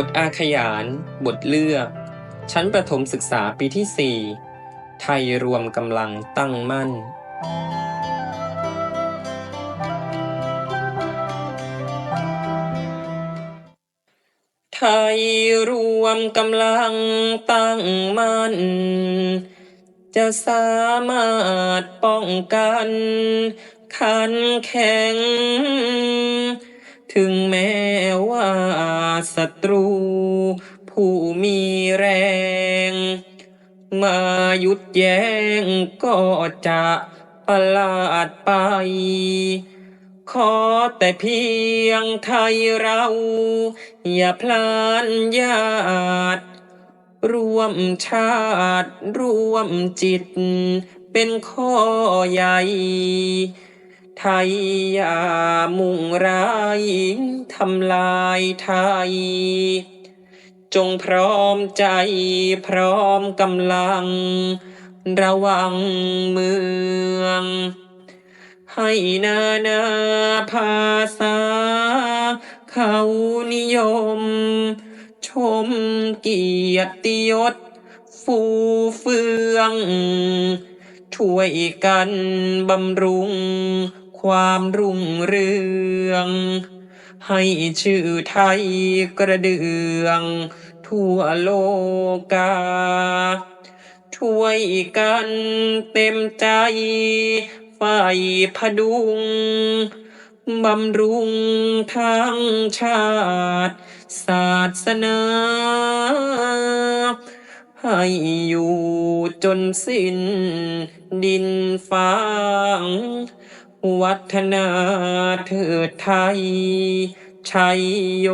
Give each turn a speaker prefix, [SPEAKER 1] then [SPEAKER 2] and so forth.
[SPEAKER 1] บทอาขยาน บทเลือก ชั้นประถมศึกษาปีที่ 4 ไทยรวมกำลังตั้งมั่น ไทยรวมกำลังตั้งมั่น จะสามารถป้องกันขันแข็ง ถึงแม้ว่าศัตรู ยุดแย้งก็จะประหลาดไป ขอแต่เพียงไทยเรา อย่าพลานญาติร่วมชาติร่วมจิต เป็นข้อใหญ่ ไทยอย่ามุ่งร้ายทำลายไทย จงพร้อมใจพร้อมกำลัง ระวังเมือง ให้นานาภาษา เขานิยม ชมเกียรติยศ ฟูเฟือง ช่วยกันบำรุง ความรุ่งเรือง ให้ชื่อไทยกระเดือง ทั่วโลกา ช่วยกันเต็มใจฝ่ายพดุง บำรุงทั้งชาติ ศาสนา ให้อยู่จนสิ้นดินฟ้าง วัฒนาเถิดไทยชัยโย